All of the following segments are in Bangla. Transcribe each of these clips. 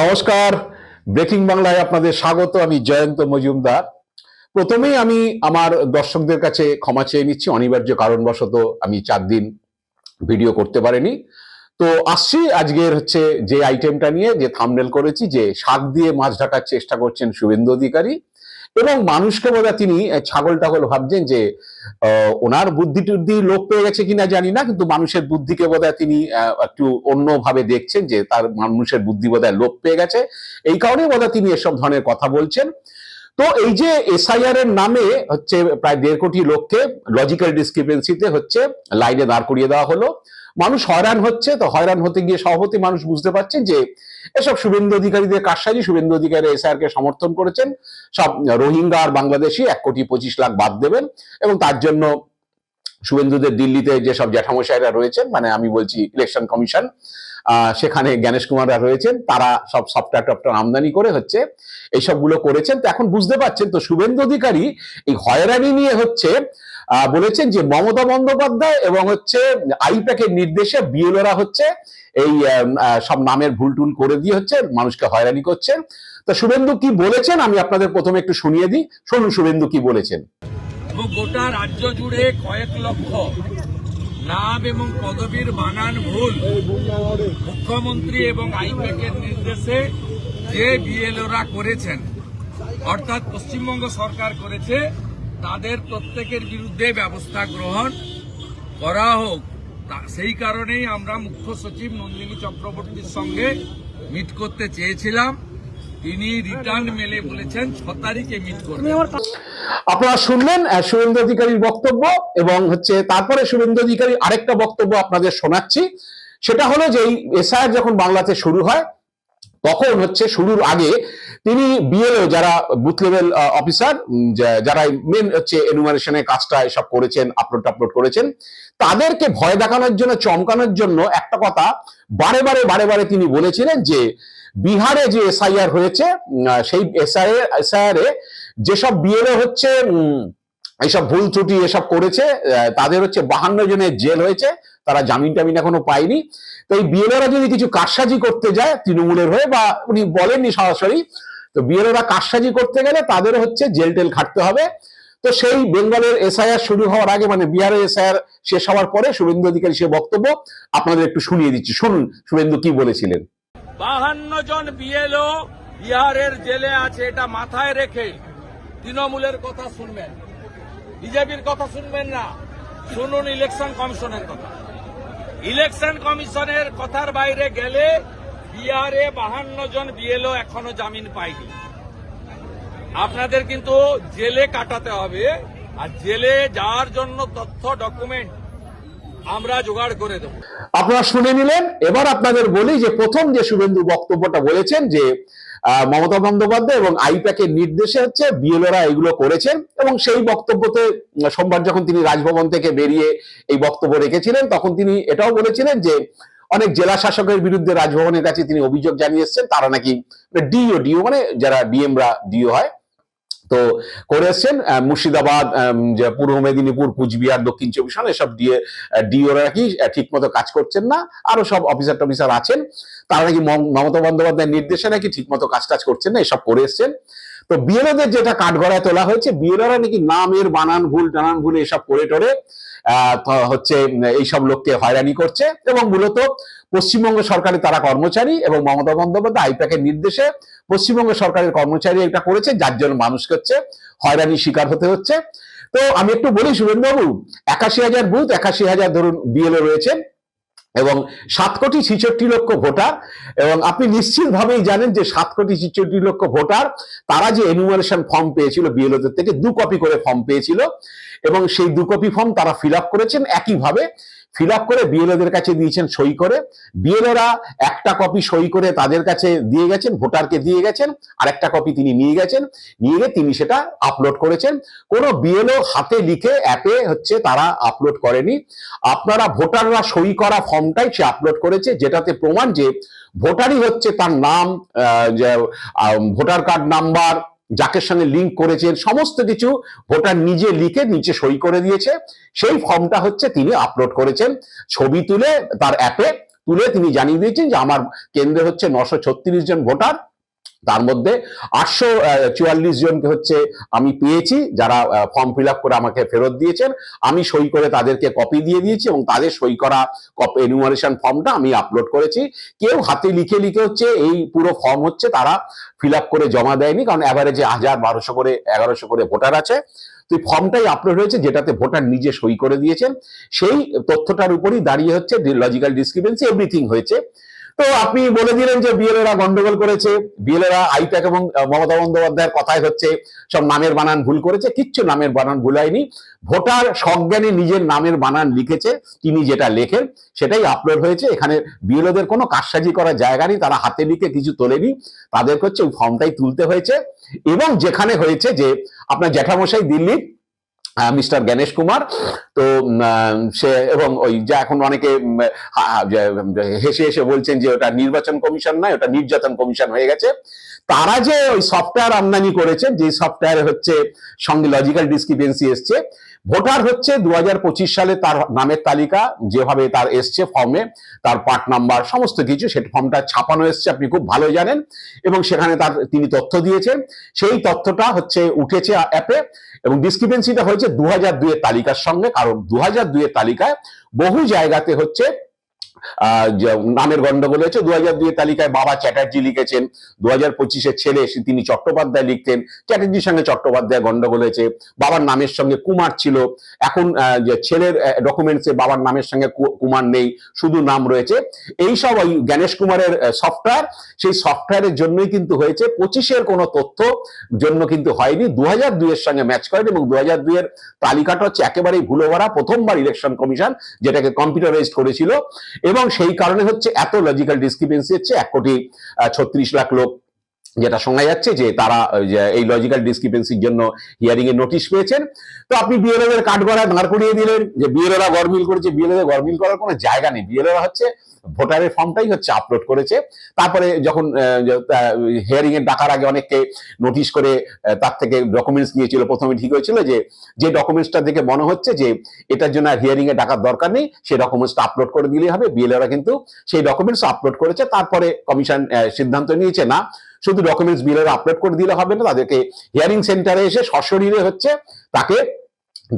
নমস্কার। ব্রেকিং বাংলায় আপনাদের স্বাগত। আমি জয়ন্ত মজুমদার। প্রথমেই আমি আমার দর্শকদের কাছে ক্ষমা চেয়ে নিচ্ছি। অনিবার্য কারণবশত আমি চার দিন ভিডিও করতে পারিনি। তো আসছি আজকের হচ্ছে যে আইটেমটা নিয়ে যে থামনেল করেছি, যে শাক দিয়ে মাছ ঢাকার চেষ্টা করছেন শুভেন্দু অধিকারী। এবং মানুষকে বোধ তিনি ছাগল টাগল ভাবছেন যে ওনার বুদ্ধি টুদ্ধি লোক পেয়ে গেছে কিনা জানি না, কিন্তু মানুষের বুদ্ধিকে বোধ তিনি একটু অন্যভাবে দেখছেন যে তার মানুষের বুদ্ধি বোধ লোপ পেয়ে গেছে। এই কারণে বোধ তিনি এসব ধরনের কথা বলছেন। তো এই যে এসআইআর এর নামে হচ্ছে প্রায় দেড় কোটি লোককে লজিক্যাল ডিসক্রিপেন্সিতে হচ্ছে লাইনে দাঁড় করিয়ে দেওয়া হলো। মানুষ হয়রান হচ্ছে, তো হয়রান হতে গিয়ে সভাপতি মানুষ বুঝতে পারছেন যে এসব শুভেন্দু অধিকারীদের কারসাজি, শুভেন্দু অধিকারী এসআইআর কে সমর্থন করেছেন। সব রোহিঙ্গা আর বাংলাদেশি এক কোটি পঁচিশ লাখ বাদ দেবেন এবং তার জন্য শুভেন্দুদের দিল্লিতে যেসব জ্যাঠামশাইরা রয়েছেন মানে আমি বলছি ইলেকশন কমিশন সেখানে জ্ঞানেশ কুমাররা রয়েছেন, তারা সব সফটওয়্যার টফটওয়্যার আমদানি করে হচ্ছে, এইসবগুলো করেছেন। তো এখন বুঝতে পারছেন, তো শুভেন্দু অধিকারী এই হয়রানি নিয়ে হচ্ছে বলেছেন যে মমতা বন্দ্যোপাধ্যায় এবং হচ্ছে আইপ্যাকের নির্দেশে বিএলওরা হচ্ছে এই সব নামের ভুল টুল করে দিয়ে হচ্ছে মানুষকে হয়রানি করছেন। তো শুভেন্দু কি বলেছেন? আমি আপনাদের প্রথমে একটু শুনিয়ে দিই। শুনুন শুভেন্দু কি বলেছেন। গোটা রাজ্য জুড়ে কয়েক লক্ষ নাম এবং পদবীর বানান ভুল। মুখ্যমন্ত্রী এবং আইপ্যাকের নির্দেশে যে বিএলওরা করেছেন, অর্থাৎ পশ্চিমবঙ্গ সরকার করেছে, তাদের প্রত্যেকের বিরুদ্ধে ব্যবস্থা গ্রহণ করা হোক। সেই কারণেই আমরা মুখ্য সচিব নন্দিনী চক্রবর্তীর সঙ্গে মিট করতে চেয়েছিলাম। তিনি রিটার্ন মেলে বলেছেন ছ তারিখে মিট করবেন। আপনারা শুনলেন শুভেন্দু অধিকারীর বক্তব্য এবং হচ্ছে তারপরে শুভেন্দু অধিকারী আরেকটা বক্তব্য আপনাদের শোনাচ্ছি। সেটা হলো যে এই এসআইআর যখন বাংলাতে শুরু হয় তখন হচ্ছে শুরুর আগে তিনি বিএলও যারা বুথ লেভেল অফিসার যারা মেন হচ্ছে এনুমারেশনের কাজটা এসব করেছেন আপলোড আপলোড করেছেন তাদেরকে ভয় দেখানোর জন্য চমকানোর জন্য একটা কথা বারে বারে বারে বারে তিনি বলেছিলেন যে বিহারে যে এসআইআর হয়েছে সেই এসআইআর এসআইআর এ যেসব বিএলও হচ্ছে এইসব ভুল ত্রুটি এসব করেছে তাদের হচ্ছে বাহান্ন জনের জেল হয়েছে, তারা জামিন টামিন এখনও পায়নি। তো এই বিএলওরা যদি কিছু কারসাজি করতে যায় তৃণমূলের হয়ে বা উনি বলেননি সরাসরি, তো বিএলওরা কারসাজি করতে গেলে তাদের হচ্ছে জেল টেল খাটতে হবে। তো সেই বেঙ্গলের এসআইআর শুরু হওয়ার আগে মানে বিহারের এসআইআর শেষ হওয়ার পরে শুভেন্দু অধিকারী সে বক্তব্য আপনাদের একটু শুনিয়ে দিচ্ছি। শুনুন, শুভেন্দু কি বলেছিলেন? বাহান্ন জন বিএলও বিহারের জেলে আছে, এটা মাথায় রেখে তৃণমূলের কথা শুনবেন। বিজেপির কথা শুনবেন না। শুনুন ইলেকশন কমিশনের কথা। ইলেকশন কমিশনের কথার বাইরে গেলে বিহারে বাহান্ন জন বিএলও এখনও জামিন পায়নি। আপনাদের কিন্তু জেলে কাটাতে হবে, আর জেলে যাওয়ার জন্য তথ্য, ডকুমেন্ট আমরা জোগাড় করে দেবো। আপনারা শুনে নিলেন, এবার আপনাদের বলি যে প্রথম যে শুভেন্দু বক্তব্যটা বলেছেন যে মমতা বন্দ্যোপাধ্যায় এবং আইপ্যাকের নির্দেশে হচ্ছে বিএলওরা এগুলো করেছেন এবং সেই বক্তব্যতে সোমবার যখন তিনি রাজভবন থেকে বেরিয়ে এই বক্তব্য রেখেছিলেন, তখন তিনি এটাও বলেছিলেন যে, অনেক জেলা শাসকের বিরুদ্ধে রাজভবনের কাছে তিনি অভিযোগ জানিয়ে এসেছেন, তারা নাকি ডিও ডিও মানে যারা ডিএমরা ডিও হয় তো করে এসছেন মুর্শিদাবাদ যে পূর্ব মেদিনীপুর, কুচবিহার, দক্ষিণ চব্বিশ পরগনা, এসব দিয়ে ডিওরা নাকি ঠিক মতো কাজ করছেন না, আরও সব অফিসার টফিসার আছেন, তারা নাকি মম- মমতা বন্দ্যোপাধ্যায়ের নির্দেশে নাকি ঠিক মতো কাজ টাজ করছেন না, এসব করে এসছেন। তো বিএলওদের যেটা কাঠগড়ায় তোলা হয়েছে, বিএলওরা নাকি নামের বানান ভুল, টানান ভুল এসব করে টরে হচ্ছে, এইসব লোককে হয়রানি করছে এবং মূলত পশ্চিমবঙ্গ সরকারের তারা কর্মচারী এবং মমতা বন্দ্যোপাধ্যায় আইপ্যাকের নির্দেশে পশ্চিমবঙ্গ সরকারের কর্মচারী এটা করেছে, যার জন্য মানুষকে হচ্ছে হয়রানির শিকার হতে হচ্ছে। তো আমি একটু বলি, শুভেন্দুবাবু, একাশি হাজার বুথ, একাশি হাজার ধরুন বিএলও রয়েছেন এবং সাত কোটি ছিচট্টি লক্ষ ভোটার। এবং আপনি নিশ্চিতভাবেই জানেন যে সাত কোটি ছিচট্টি লক্ষ ভোটার, তারা যে এনুমারেশন ফর্ম পেয়েছিল বিএলওদের থেকে, দু কপি করে ফর্ম পেয়েছিল। এবং সেই দু কপি ফর্ম তারা ফিল করেছেন। একইভাবে ফিল আপ করে বিএলওদের কাছে দিয়েছেন সই করে। বিএলওরা একটা কপি সই করে তাদের কাছে দিয়ে গেছেন, ভোটারকে দিয়ে গেছেন আর একটা কপি তিনি নিয়ে গেছেন, নিয়ে গিয়ে তিনি সেটা আপলোড করেছেন। কোনো বিএলও হাতে লিখে অ্যাপে হচ্ছে তারা আপলোড করেনি। আপনারা ভোটাররা সই করা ফর্মটাই সে আপলোড করেছে, যেটাতে প্রমাণ যে ভোটারই হচ্ছে তার নাম ভোটার কার্ড নাম্বার যাকে সঙ্গে লিঙ্ক করেছেন, সমস্ত কিছু ভোটার নিজে লিখে নিচে সই করে দিয়েছে। সেই ফর্মটা হচ্ছে তিনি আপলোড করেছেন। ছবি তুলে তার অ্যাপে তুলে তিনি জানিয়ে দিয়েছেন যে আমার কেন্দ্রে হচ্ছে নশো জন ভোটার। তার মধ্যে আটশো চুয়াল্লিশ জনকে হচ্ছে আমি পেয়েছি, যারা ফর্ম ফিল করে আমাকে ফেরত দিয়েছেন। আমি সই করে তাদেরকে কপি দিয়ে দিয়েছি এবং তাদের সই করা এনুমারেশন ফর্মটা আমি আপলোড করেছি। কেউ হাতে লিখে লিখে হচ্ছে এই পুরো ফর্ম হচ্ছে তারা ফিল করে জমা দেয়নি, কারণ অ্যাভারেজে হাজার, বারোশো করে, এগারোশো করে ভোটার আছে। তো এই ফর্মটাই আপলোড হয়েছে, যেটাতে ভোটার নিজে সই করে দিয়েছেন। সেই তথ্যটার উপরই দাঁড়িয়ে হচ্ছে লজিক্যাল ডিসক্রিপেন্সি এভরিথিং হয়েছে। তো আপনি বলে দিলেন যে বিএলএরা গন্ডগোল করেছে। বিএলএরা আইপ্যাক এবং মমতা বন্দ্যোপাধ্যায়ের কথায় হচ্ছে, সব নামের বানান ভুল করেছে, কিচ্ছু নামের বানান ভুল হয়নি। ভোটার সজ্ঞানে নিজের নামের বানান লিখেছে, তিনি যেটা লেখেন সেটাই আপলোড হয়েছে। এখানে বিএলওদের কোনো কারসাজি করার জায়গা নেই, তারা হাতে লিখে কিছু তোলেনি, তাদেরকে হচ্ছে ওই ফর্মটাই তুলতে হয়েছে। এবং যেখানে হয়েছে যে, আপনার জ্যাঠামশাই দিল্লির মিস্টার গণেশ কুমার। তো সে এবং ওই যা এখন অনেকে হেসে হেসে বলছেন যে ওটা নির্বাচন কমিশন নয়, ওটা নির্যাতন কমিশন হয়ে গেছে। তারা যে ওই সফটওয়্যার আমদানি করেছেন যে সফটওয়্যারে হচ্ছে সঙ্গে লজিক্যাল ডিসক্রিপেন্সি এসছে ভোটার হচ্ছে দু হাজার পঁচিশ সালে তার নামের তালিকা, যেভাবে তার এসছে ফর্মে তার পার্ট নাম্বার সমস্ত কিছু, সেটা ফর্মটা ছাপানো এসছে, আপনি খুব ভালো জানেন, এবং সেখানে তার তিনি তথ্য দিয়েছেন, সেই তথ্যটা হচ্ছে উঠেছে অ্যাপে এবং ডিসক্রিপেন্সিটা হয়েছে দু হাজার দুইয়ের তালিকার সঙ্গে, কারণ দু হাজার তালিকায় বহু জায়গাতে হচ্ছে নামের গন্ডগোল হয়েছে। দু হাজার দুইয়ের তালিকায় বাবা চ্যাটার্জি লিখেছেন। দু হাজার পঁচিশের ছেলে তিনি চট্টোপাধ্যায় লিখতেন। চ্যাটার্জির সঙ্গে চট্টোপাধ্যায় গন্ডগোল হয়েছে। বাবার নামের সঙ্গে কুমার ছিল। এখন যে ছেলের ডকুমেন্টসে বাবার নামের সঙ্গে কুমার নেই, শুধু নাম রয়েছে। এই সব ওই গণেশ কুমারের সফটওয়্যার সেই সফটওয়্যারের জন্যই কিন্তু হয়েছে। পঁচিশের কোনো তথ্য জন্য কিন্তু হয়নি। দু হাজার দুইয়ের সঙ্গে ম্যাচ করেন এবং দু হাজার দুইয়ের তালিকাটা হচ্ছে একেবারেই ভুলো ভরা প্রথমবার ইলেকশন কমিশন যেটাকে কম্পিউটারাইজড করেছিল। এবং সেই কারণে হচ্ছে এত লজিক্যাল ডিসক্রিপেন্সি হচ্ছে এক কোটি ছত্রিশ লাখ লোক। যেটা শোনা যাচ্ছে যে তারা এই লজিক্যাল ডিসক্রিপেন্সির জন্য হিয়ারিং এর নোটিশ পেয়েছেন। তো আপনি বিএলও এর কাঠগড়ায় দাঁড় করিয়ে দিলেন যে বিএলওরা গরমিল করেছে বিএলও গরমিল করার কোনো জায়গা নেই। বিএলওরা হচ্ছে ভোটারের ফর্মটাই হচ্ছে আপলোড করেছে। তারপরে যখন হিয়ারিং এর ডাকার আগে অনেককে নোটিশ করে তার থেকে ডকুমেন্টস নিয়েছিল। প্রথমে ঠিক হয়েছিল যে যে ডকুমেন্টসটা দেখে মনে হচ্ছে যে, এটার জন্য আর হিয়ারিং এ ডাকার দরকার নেই। সেই ডকুমেন্টসটা আপলোড করে দিলেই হবে। বিএলওরা কিন্তু সেই ডকুমেন্টস আপলোড করেছে। তারপরে কমিশন সিদ্ধান্ত নিয়েছে, না শুধু ডকুমেন্টস বিলের আপলোড করে দিলে হবে না, তাদেরকে হিয়ারিং সেন্টারে এসে সশরীরে হচ্ছে তাকে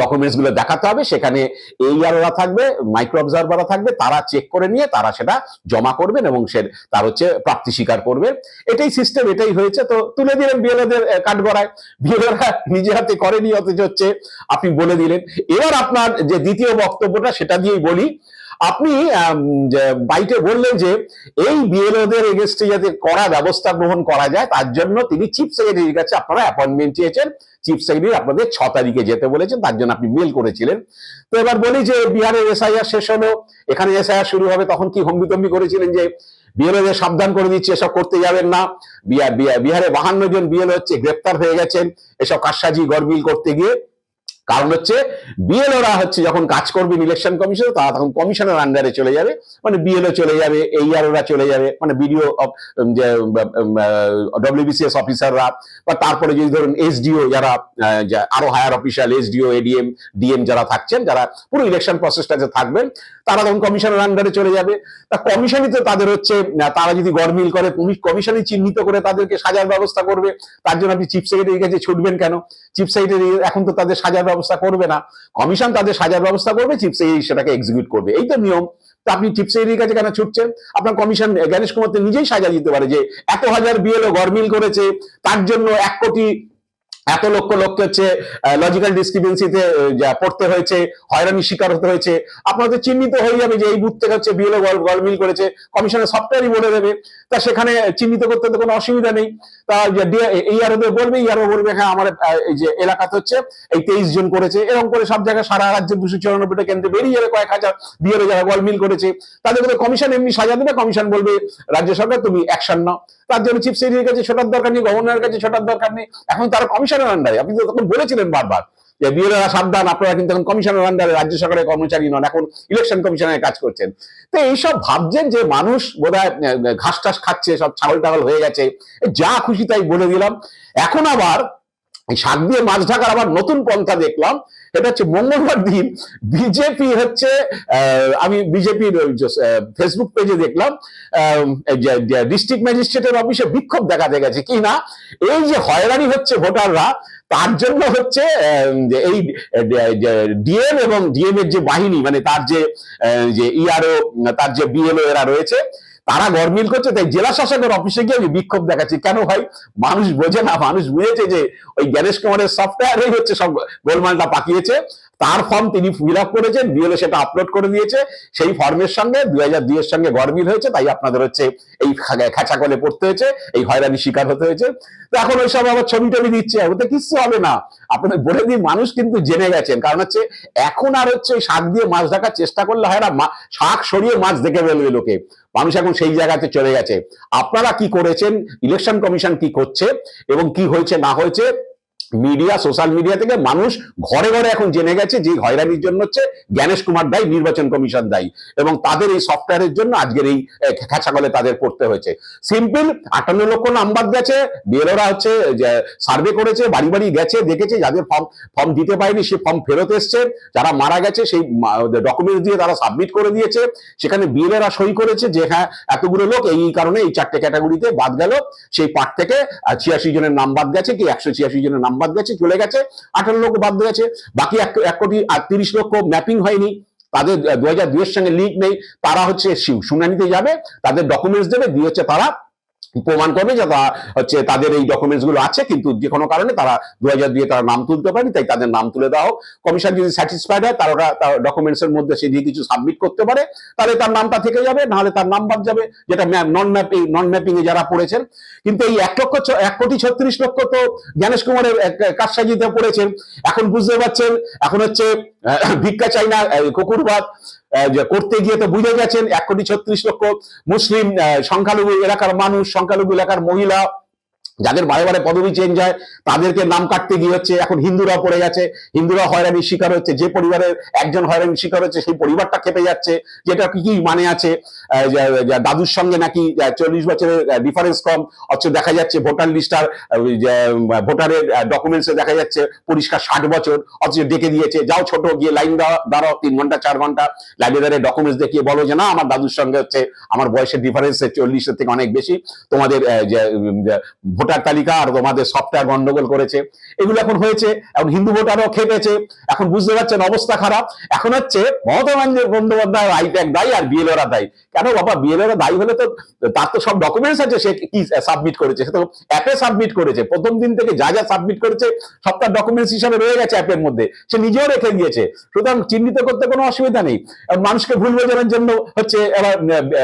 ডকুমেন্টসগুলো দেখাতে হবে। সেখানে এই এইআরওরা থাকবে মাইক্রো অবজারভাররা থাকবে, তারা চেক করে নিয়ে তারা সেটা জমা করবেন এবং সে তার হচ্ছে প্রাপ্তি স্বীকার করবে। এটাই সিস্টেম এটাই হয়েছে। তো তুলে দিলেন বিএলওদের কাঠগড়ায়। বিএলওরা নিজে হাতে করেনি, অথচ হচ্ছে আপনি বলে দিলেন। এবার আপনার যে দ্বিতীয় বক্তব্যটা, সেটা দিয়েই বলি আপনি বাইটে বললেন যে এই বিএলওদের এগেনস্টে যাতে কড়া ব্যবস্থা গ্রহণ করা যায়, তার জন্য তিনি চিফ সেক্রেটারির কাছে আপনারা অ্যাপয়েন্টমেন্ট চেয়েছেন। চিফ সেক্রেটারি আপনাদের ছ তারিখে যেতে বলেছেন, তার জন্য আপনি মেল করেছিলেন। তো এবার বলি যে বিহারের এসআইআর শেষ হলো, এখানে এসআইআর শুরু হবে, তখন কি হম্বিতম্বি করেছিলেন যে বিএলওদের সাবধান করে দিচ্ছে, এসব করতে যাবেন না। বিহার বাহান্ন জন বিএল হচ্ছে, গ্রেপ্তার হয়ে গেছেন, এসব কারসাজি গরমিল করতে গিয়ে। কারণ হচ্ছে বিএলওরা হচ্ছে যখন কাজ করবেন ইলেকশন কমিশন তারা তখন কমিশনের আন্ডারে চলে যাবে। মানে বিএলও চলে যাবে এইআরওরা চলে যাবে মানে বিডিও যে ডব্লিউবিসিএস অফিসাররা বা তারপরে যদি ধরুন এসডিও যারা আরও higher official SDO ADM DM যারা থাকছেন, যারা পুরো ইলেকশন প্রসেসটাতে থাকবেন তারা তখন কমিশনের আন্ডারে চলে যাবে। তা কমিশনই তো তাদের হচ্ছে তারা যদি গরমিল করে, পুলিশ কমিশনই চিহ্নিত করে তাদেরকে সাজার ব্যবস্থা করবে। তার জন্য আপনি চিফ সেক্রেটারির কাছে ছুটবেন কেন? চিফ সেক্রেটারি এখন তো তাদের সাজার ব্যবস্থা করবে না। কমিশন তাদের সাজার ব্যবস্থা করবে চিফ সেক্রেটারি সেটাকে এক্সিকিউট করবে। এই তো নিয়ম। তা আপনি চিফ সেক্রেটারির কাছে কেন ছুটছেন? আপনার কমিশন গণেশ কুমার নিজেই সাজা দিতে পারে যে, এত হাজার বিএলও গরমিল করেছে, তার জন্য এক কোটি এত লক্ষ লক্ষ হচ্ছে লজিক্যাল ডিসক্রিপেন্সিতে পড়তে হয়েছে হয়রানির শিকার হতে হয়েছে। আপনাদের চিহ্নিত হয়ে যাবে যে এই বুথ থেকে হচ্ছে বিএলও গলমিল করেছে কমিশনের সফটওয়্যারই বলে দেবে। তা সেখানে চিহ্নিত করতে তো কোনো অসুবিধা নেই। তা এই আর বলবে, এই আরও বলবে। হ্যাঁ আমার এই যে এলাকাতে হচ্ছে, এই তেইশ জন করেছে। এরকম করে সব জায়গায় সারা রাজ্যে দুশো চুরানব্বইটা কেন্দ্রে বেরিয়ে যাবে কয়েক হাজার বিএলও যারা গলমিল করেছে, তাদেরকে তো কমিশন এমনি সাজা দেবে। কমিশন বলবে, রাজ্য সরকার, তুমি অ্যাকশন নাও। তার জন্য চিফ সেক্রেটারির কাছে ছোটার দরকার নেই গভর্নরের কাছে ছোটার দরকার নেই। এখন তারা কমিশনের আন্ডারে আপনি তো তখন বলেছিলেন বারবার যে বিএলএরা সাবধান, আপনারা কিন্তু এখন কমিশনের আন্ডারে রাজ্য সরকারের কর্মচারী নন, এখন ইলেকশন কমিশনের কাজ করছেন। তো এইসব ভাবছেন যে মানুষ বোধহয় হয় ঘাস টাস খাচ্ছে, সব ছাগল টাগল হয়ে গেছে যা খুশি তাই বলে দিলাম। এখন আবার এই শাক দিয়ে মাছ ঢাকার আবার নতুন পন্থা দেখলাম। এটা হচ্ছে মঙ্গলবার দিন বিজেপি হচ্ছে আমি বিজেপির ফেসবুক পেজে দেখলাম ডিস্ট্রিক্ট ম্যাজিস্ট্রেটের অফিসে বিক্ষোভ দেখাতে গেছে কি না? এই যে হয়রানি হচ্ছে ভোটাররা, তার জন্য হচ্ছে এই ডিএম এবং ডিএম এর যে বাহিনী মানে তার যে ইআরও তার যে বিএলও এরা রয়েছে তারা গরমিল করছে, তাই জেলা শাসকের অফিসে গিয়ে আমি বিক্ষোভ দেখাচ্ছি। কেন ভাই? মানুষ বোঝে না, মানুষ বুঝেছে যে ওই গণেশ কুমারের সফটওয়্যারই হচ্ছে সব গোলমালটা পাকিয়েছে। তার ফর্ম তিনি ফিল আপ করেছেন বিএলও সেটা আপলোড করে দিয়েছে। সেই ফর্মের সঙ্গে, দুই হাজার দুই এর সঙ্গে গরমিল হয়েছে, তাই আপনাদের হচ্ছে এই খেঁচা কলে পড়তে হয়েছে, এই হয়রানি শিকার হতে হয়েছে। তো এখন ওইসব আবার ছবি টবি দিচ্ছে, ওতে কিচ্ছু হবে না। আপনাদের বলে দিই, মানুষ কিন্তু জেনে গেছেন, কারণ হচ্ছে এখন আর হচ্ছে ওই শাক দিয়ে মাছ ঢাকার চেষ্টা করলে হয় না শাক সরিয়ে মাছ দেখে ফেলবে লোকে। মানুষ এখন সেই জায়গাতে চলে গেছে। আপনারা কি করেছেন ইলেকশন কমিশন কি করছে, এবং কি হয়েছে, না হয়েছে মিডিয়া সোশ্যাল মিডিয়া থেকে মানুষ ঘরে ঘরে এখন জেনে গেছে যে হয়রানির জন্য হচ্ছে জ্ঞানেশ কুমার দায়ী নির্বাচন কমিশন দায়ী এবং তাদের এই সফটওয়্যারের জন্য আজকের এই খেঁচাকলে তাদের পড়তে হয়েছে। সিম্পল আটান্ন লক্ষ নাম্বার গেছে বিএলওরা হচ্ছে সার্ভে করেছে, বাড়ি বাড়ি গেছে, দেখেছে, যাদের ফর্ম ফর্ম দিতে পারেনি, সে ফর্ম ফেরত এসছে, যারা মারা গেছে, সেই ডকুমেন্টস দিয়ে তারা সাবমিট করে দিয়েছে। সেখানে বিএলওরা সই করেছে যে হ্যাঁ এতগুলো লোক, এই কারণে এই চারটে ক্যাটাগরিতে বাদ গেল। সেই পার্ট থেকে ছিয়াশি জনের নাম বাদ গেছে, কি একশো ছিয়াশি জনের নাম বাদ গেছে, চলে গেছে, আঠারো লক্ষ বাদ গেছে, বাকি এক কোটি তিরিশ লক্ষ ম্যাপিং হয়নি, তাদের দু হাজার দুইয়ের সঙ্গে লিঙ্ক নেই, তারা হচ্ছে শুনানিতে যাবে, তাদের ডকুমেন্টস দেবে, দিয়ে হচ্ছে তারা প্রমাণ করবে যে তারা হচ্ছে তাদের এই ডকুমেন্টসগুলো আছে, কিন্তু যে কোনো কারণে তারা দু হাজার দিয়ে তারা নাম তুলতে পারেনি, তাই তাদের নাম তুলে দেওয়া হোক। কমিশন যদি স্যাটিসফাইড হয়, তারা তার ডকুমেন্টস এর মধ্যে সে যদি কিছু সাবমিট করতে পারে, তাহলে তার নামটা থেকে যাবে, নাহলে তার নাম বাদ যাবে, যেটা নন ম্যাপিং নন ম্যাপিং এ যারা পড়েছেন। কিন্তু এই এক লক্ষ এক কোটি ছত্রিশ লক্ষ তো জ্ঞানেশ কুমারের কাজসাজিতে পড়েছেন। এখন বুঝতে পারছেন, এখন হচ্ছে ভিক্ষা চাই না কুকুর কুকুরবাদ করতে গিয়ে তো বুঝে গেছেন, এক কোটি ছত্রিশ লক্ষ মুসলিম সংখ্যালঘু এলাকার মানুষ, সংখ্যালঘু এলাকার মহিলা যাদের বারে বারে পদবি চেঞ্জ হয়, তাদেরকে নাম কাটতে গিয়ে হচ্ছে এখন হিন্দুরা পড়ে গেছে। হিন্দুরা হয়রানির শিকার হচ্ছে। যে পরিবারের একজন হয়রানির শিকার হচ্ছে, সেই পরিবারটা খেপে যাচ্ছে, যেটা কি কি মানে আছে দাদুর সঙ্গে নাকি চল্লিশ বছরের ডিফারেন্স কম অথচ দেখা যাচ্ছে ভোটার লিস্টার ভোটারের ডকুমেন্টসে দেখা যাচ্ছে পরিষ্কার ষাট বছর, অথচ ডেকে দিয়েছে, যাও ছোট, গিয়ে লাইন দাঁড়াও তিন ঘণ্টা, চার ঘণ্টা লাইনে দাঁড়িয়ে ডকুমেন্টস দেখিয়ে বলো যে, না, আমার দাদুর সঙ্গে হচ্ছে, আমার বয়সের ডিফারেন্স চল্লিশের থেকে অনেক বেশি, তোমাদের ভোটার তালিকা আর তোমাদের সফটওয়্যার গন্ডগোল করেছে। এগুলো এখন হয়েছে, এখন হিন্দু ভোটারও খেপেছে, এখন বুঝতে পারছেন অবস্থা খারাপ। এখন হচ্ছে মমতা বন্দ্যোপাধ্যায়- আইপ্যাক দায়ী আর বিএলওরা দায়ী। কেন বাবা বিএলওরা দায়ী হলে তো তার তো সব ডকুমেন্টস আছে, সে কি সাবমিট করেছে, সে তো অ্যাপে সাবমিট করেছে। প্রথম দিন থেকে যা যা সাবমিট করেছে সব তার ডকুমেন্টস হিসাবে রয়ে গেছে অ্যাপের মধ্যে। সে নিজেও রেখে দিয়েছে। সুতরাং চিহ্নিত করতে কোনো অসুবিধা নেই। মানুষকে ভুল বোঝানোর জন্য হচ্ছে এবার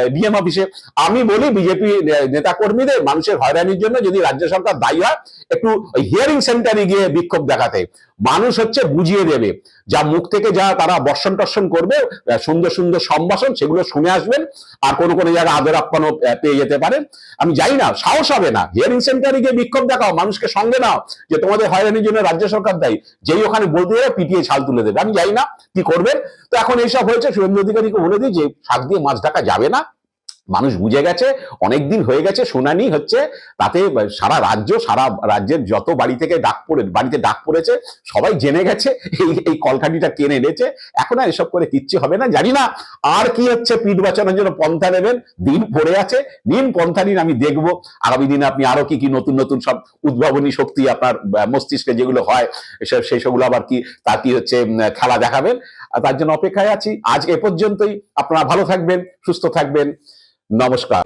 ডিএম অফিসে আমি বলি বিজেপি নেতা কর্মীদের মানুষের হয়রানির জন্য যদি রাজ্য সরকার দায়ী হয় একটু হিয়ারিং সেন্টারে গিয়ে বিক্ষোভ দেখাতে। মানুষ হচ্ছে বুঝিয়ে দেবে। যা মুখ থেকে যা তারা বর্ষণ টর্ষণ করবে সুন্দর সুন্দর সম্ভাষণ সেগুলো শুনে আসবেন আর কোনো কোনো জায়গায় আদর আপ্যায়নও আহ, পেয়ে যেতে পারেন আমি জানি না সাহস হবে না। হিয়ারিং সেন্টারে গিয়ে বিক্ষোভ দেখাও মানুষকে সঙ্গে নাও যে তোমাদের হয়রানির জন্য রাজ্য সরকার দায়ী। যেই ওখানে বলতে যাবে পিটিয়ে ছাল তুলে দেবে। আমি জানি না কি করবেন। তো এখন এইসব হয়েছে শুভেন্দু অধিকারীকে বলে দিই যে শাক দিয়ে মাছ ঢাকা যাবে না। মানুষ বুঝে গেছে অনেক দিন হয়ে গেছে, শুনানি হচ্ছে, তাতে সারা রাজ্য, সারা রাজ্যের যত বাড়ি থেকে ডাক পড়ে, বাড়িতে ডাক পড়েছে, সবাই জেনে গেছে, এই এই কলকাঠিটা কেনে এনেছে এখন আর এসব করে কিচ্ছু হবে না, জানি না আর কি হচ্ছে পিঠ বাঁচানোর জন্য পন্থা নেবেন, দিন পড়ে আছে, নিন পন্থা নিন, আমি দেখব, আগামী দিনে আপনি আরও কি কি নতুন নতুন সব উদ্ভাবনী শক্তি আপনার মস্তিষ্কে যেগুলো হয় এসব সেই সবগুলো আবার কি, তা কি হচ্ছে খেলা দেখাবেন তার জন্য অপেক্ষায় আছি, আজ এ পর্যন্তই, আপনারা ভালো থাকবেন, সুস্থ থাকবেন। নমস্কার।